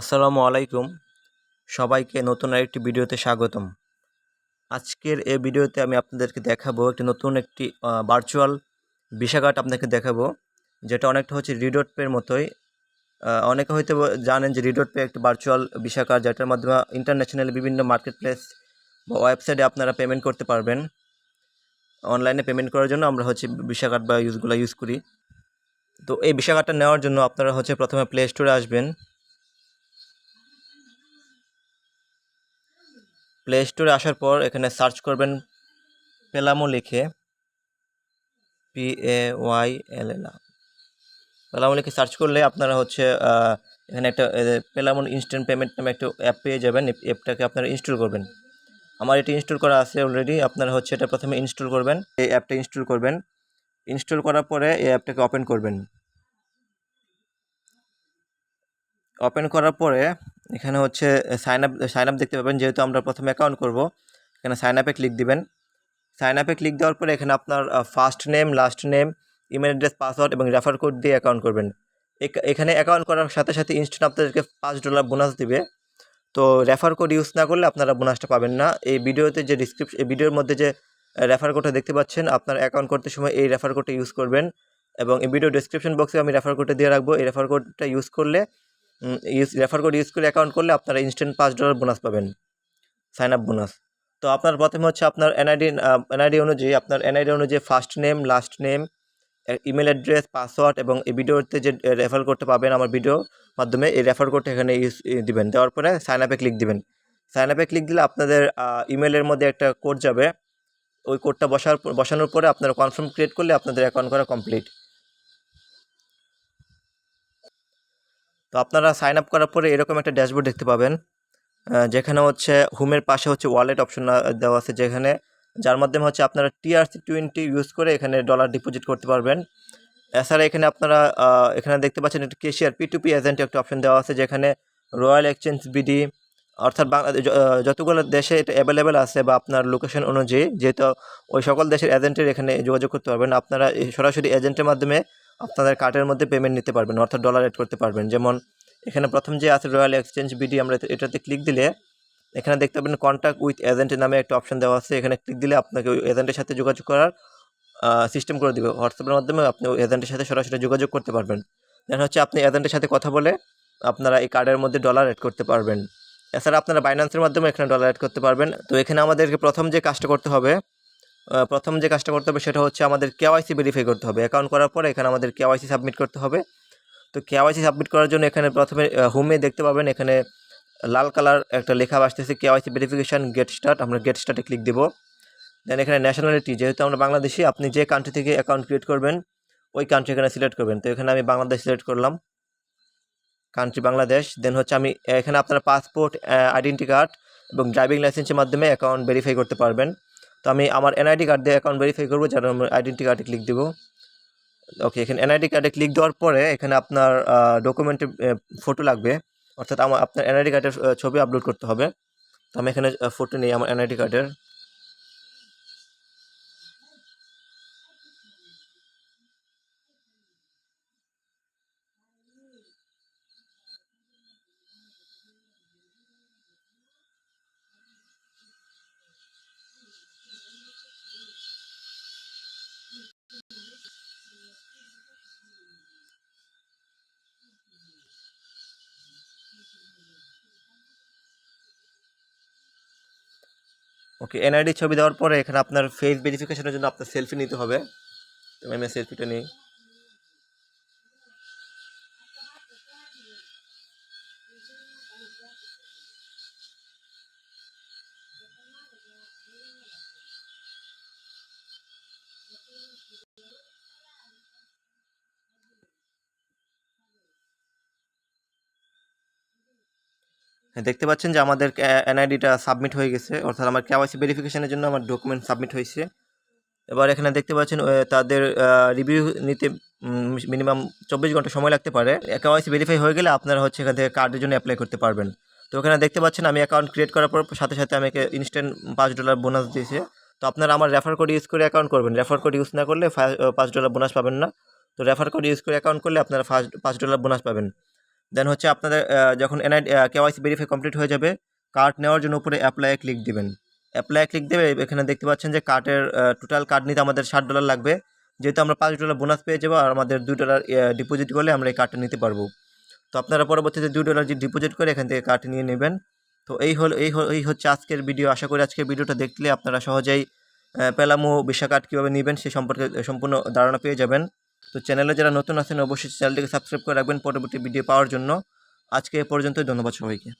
আসসালামু আলাইকুম। সবাইকে নতুন আরেকটি ভিডিওতে স্বাগতম। আজকের এই ভিডিওতে আমি আপনাদেরকে দেখাবো একটি নতুন একটি ভার্চুয়াল ভিসা কার্ড আপনাকে দেখাবো, যেটা অনেকটা হচ্ছে রিডট পের মতোই। অনেকে হয়তো জানেন যে রিডট পে একটি ভার্চুয়াল ভিসা কার্ড যেটার মাধ্যমে ইন্টারন্যাশনাল বিভিন্ন মার্কেট প্লেস বা ওয়েবসাইটে আপনারা পেমেন্ট করতে পারবেন। অনলাইনে পেমেন্ট করার জন্য আমরা হচ্ছে ভিসা কার্ড বা ইউজগুলো ইউজ করি। তো এই ভিসা কার্ডটা নেওয়ার জন্য আপনারা হচ্ছে প্রথমে প্লে স্টোরে আসবেন। প্লে স্টোরে আসার পর এখানে সার্চ করবেন পেলামো লিখে পি এ ওয়াই এল এল পেলামো লিখে সার্চ করলে আপনারা হচ্ছে এখানে একটা পেলামো ইনস্ট্যান্ট পেমেন্ট নামে একটা অ্যাপ পেয়ে যাবেন অ্যাপটাকে আপনারা ইনস্টল করবেন। আমার এটি ইনস্টল করা আছে অলরেডি আপনারা হচ্ছে এটা প্রথমে ইনস্টল করবেন, এই অ্যাপটা ইনস্টল করবেন। ইনস্টল করার পরে এই অ্যাপটাকে ওপেন করবেন। ওপেন করার পরে এখানে হচ্ছে সাইন আপ সাইন আপ দেখতে পাবেন যেহেতু আমরা প্রথমে অ্যাকাউন্ট করব। এখানে সাইন আপে ক্লিক দিবেন। সাইন আপে ক্লিক দেওয়ার পরে এখানে আপনার first name last name email address password এবং রেফার কোড দিয়ে অ্যাকাউন্ট করবেন। এখ- এখানে অ্যাকাউন্ট করার সাথে সাথে ইনস্ট্যান্ট আপনাদেরকে পাঁচ ডলার বোনাস দিবে। তো রেফার কোড ইউজ না করলে আপনারা বোনাসটা পাবেন না। এই ভিডিওতে যে ডিসক্রিপশন এই ভিডিওর মধ্যে যে রেফার কোডটা দেখতে পাচ্ছেন, আপনার অ্যাকাউন্ট করতে সময় এই রেফার কোডটা ইউজ করবেন। এবং এই ভিডিও ডিসক্রিপশন বক্সে আমি রেফার কোডটা দিয়ে রাখব। এই রেফার কোডটা ইউজ করলে ইউজ রেফার কোড ইউজ করে অ্যাকাউন্ট করলে আপনারা ইনস্ট্যান্ট পাঁচ ডলার বোনাস পাবেন। সাইন আপ বোনাস তো আপনার প্রথমে হচ্ছে আপনার এনআইডি এনআইডি অনুযায়ী আপনার এনআইডি অনুযায়ী first name last name email address password এবং এই ভিডিওতে যে রেফার করতে পাবেন আমার ভিডিও মাধ্যমে, এই রেফার কোডটা এখানে ইউজ দিবেন। দেওয়ার পরে সাইন আপে ক্লিক দিবেন। সাইন আপে ক্লিক দিলে আপনাদের ইমেলের মধ্যে একটা কোড যাবে। ওই কোডটা বসার বসানোর পরে আপনারা কনফার্ম ক্রিয়েট করলে আপনাদের অ্যাকাউন্ট করা কমপ্লিট তো আপনারা সাইন আপ করার পরে এরকম একটা ড্যাশবোর্ড দেখতে পাবেন যেখানে হচ্ছে হোমের পাশে হচ্ছে ওয়ালেট অপশন দেওয়া আছে যেখানে, যার মাধ্যমে হচ্ছে আপনারা টিআরসি টোয়েন্টি ইউজ করে এখানে ডলার ডিপোজিট করতে পারবেন। এছাড়া এখানে আপনারা এখানে দেখতে পাচ্ছেন একটা cashier P to P agent একটা অপশন দেওয়া আছে যেখানে রয়্যাল এক্সচেঞ্জ বিডি অর্থাৎ বাংলাদেশ যতগুলো দেশে এটা অ্যাভেলেবেল আছে বা আপনার লোকেশন অনুযায়ী, যেহেতু ওই সকল দেশের এজেন্টের এখানে যোগাযোগ করতে পারবেন, আপনারা সরাসরি এজেন্টের মাধ্যমে আপনাদের কার্ডের মধ্যে পেমেন্ট নিতে পারবেন, অর্থাৎ ডলার এড করতে পারবেন। যেমন এখানে প্রথম যে আছে রয়্যাল এক্সচেঞ্জ বিডি আমরা এটাতে ক্লিক দিলে এখানে দেখতে পাবেন কন্ট্যাক্ট উইথ এজেন্টের নামে একটা অপশন দেওয়া আছে। এখানে ক্লিক দিলে আপনাকে ওই এজেন্টের সাথে যোগাযোগ করার সিস্টেম করে দিবে। হোয়াটসঅ্যাপের মাধ্যমে আপনি ওই এজেন্টের সাথে সরাসরি যোগাযোগ করতে পারবেন। দেন হচ্ছে আপনি এজেন্টের সাথে কথা বলে আপনারা এই কার্ডের মধ্যে ডলার অ্যাড করতে পারবেন। এছাড়া আপনারা বাইন্যান্সের মাধ্যমে এখানে ডলার অ্যাড করতে পারবেন। তো এখানে আমাদেরকে প্রথম যে কাজটা করতে হবে প্রথম যে কাজটা করতে হবে সেটা হচ্ছে আমাদের কেওয়াইসি ভেরিফাই করতে হবে। অ্যাকাউন্ট করার পরে এখানে আমাদের কেওয়াইসি সাবমিট করতে হবে। তো কেওয়াইসি সাবমিট করার জন্য এখানে প্রথমে হোমে দেখতে পাবেন এখানে লাল কালার একটা লেখা আসতেছে কেওয়াইসি ভেরিফিকেশন গেট স্টার্ট আমরা গেট স্টার্টে ক্লিক দেবো। দেন এখানে ন্যাশনালিটি যেহেতু আমরা বাংলাদেশি, আপনি যে কান্ট্রি থেকে অ্যাকাউন্ট ক্রিয়েট করবেন, ওই কান্ট্রি এখানে সিলেক্ট করবেন। তো এখানে আমি বাংলাদেশ সিলেক্ট করলাম। কান্ট্রি বাংলাদেশ দেন হচ্ছে আমি এখানে আপনার পাসপোর্ট আইডেন্টি কার্ড এবং ড্রাইভিং লাইসেন্সের মাধ্যমে অ্যাকাউন্ট ভেরিফাই করতে পারবেন। তো আমি আমার এনআইডি কার্ড দিয়ে অ্যাকাউন্ট ভেরিফাই করব যার আইডেন্টি কার্ডে ক্লিক দেবো। ওকে এখানে এনআইডি কার্ডে ক্লিক দেওয়ার পরে এখানে আপনার ডকুমেন্টের ফটো লাগবে। অর্থাৎ আমার, আপনার এনআইডি কার্ডের ছবি আপলোড করতে হবে। তো আমি এখানে ফটো নিই আমার এনআইডি কার্ডের ওকে এনআইডি ছবি দেওয়ার পরে এখানে আপনার ফেস ভেরিফিকেশনের জন্য আপনার সেলফি নিতে হবে। তো আমি সেলফিটা নিই। দেখতে পাচ্ছেন যে আমাদের এনআইডিটা সাবমিট হয়ে গেছে। অর্থাৎ আমার কেওয়াইসি ভেরিফিকেশনের জন্য আমার ডকুমেন্ট সাবমিট হয়েছে। এবার এখানে দেখতে পাচ্ছেন তাদের রিভিউ নিতে মিনিমাম চব্বিশ ঘণ্টা সময় লাগতে পারে। কেওয়াইসি ভেরিফাই হয়ে গেলে আপনারা হচ্ছে এখান থেকে কার্ডের জন্য অ্যাপ্লাই করতে পারবেন। তো এখানে দেখতে পাচ্ছেন, আমি অ্যাকাউন্ট ক্রিয়েট করার পর সাথে সাথে আমাকে ইনস্ট্যান্ট পাঁচ ডলার বোনাস দিয়েছে। তো আপনারা আমার রেফার কোড ইউজ করে অ্যাকাউন্ট করবেন। রেফার কোড ইউজ না করলে পাঁচ ডলার বোনাস পাবেন না। তো রেফার কোড ইউজ করে অ্যাকাউন্ট করলে আপনারা ফার্স্ট পাঁচ ডলার বোনাস পাবেন। দেন হচ্ছে আপনাদের যখন এনআই কেওয়াইসি ভেরিফাই কমপ্লিট হয়ে যাবে কার্ড নেওয়ার জন্য উপরে অ্যাপ্লাইয়ে ক্লিক দিবেন। অ্যাপ্লাইয়ে ক্লিক দেবে, এখানে দেখতে পাচ্ছেন যে কার্ডের টোটাল কার্ড নিতে আমাদের ষাট ডলার লাগবে। যেহেতু আমরা পাঁচ ডলার বোনাস পেয়ে যাব, আর আমাদের দুই ডলার ডিপোজিট করলে আমরা এই কার্ডটা নিতে পারব। তো আপনারা পরবর্তীতে দুই ডলার যে ডিপোজিট করে এখান থেকে কার্ড নিয়ে নেবেন। তো এই হল, এই এই হচ্ছে আজকের ভিডিও আশা করি আজকের ভিডিওটা দেখলে আপনারা সহজেই পেলামো ভিসা কার্ড কীভাবে নেবেন সে সম্পর্কে, সম্পূর্ণ ধারণা পেয়ে যাবেন। তো চ্যানেলে যারা নতুন আছেন, অবশ্যই চ্যানেলটিকে সাবস্ক্রাইব করে রাখবেন। পরবর্তী ভিডিও পাওয়ার জন্য আজকে এ পর্যন্তই। ধন্যবাদ সবাইকে।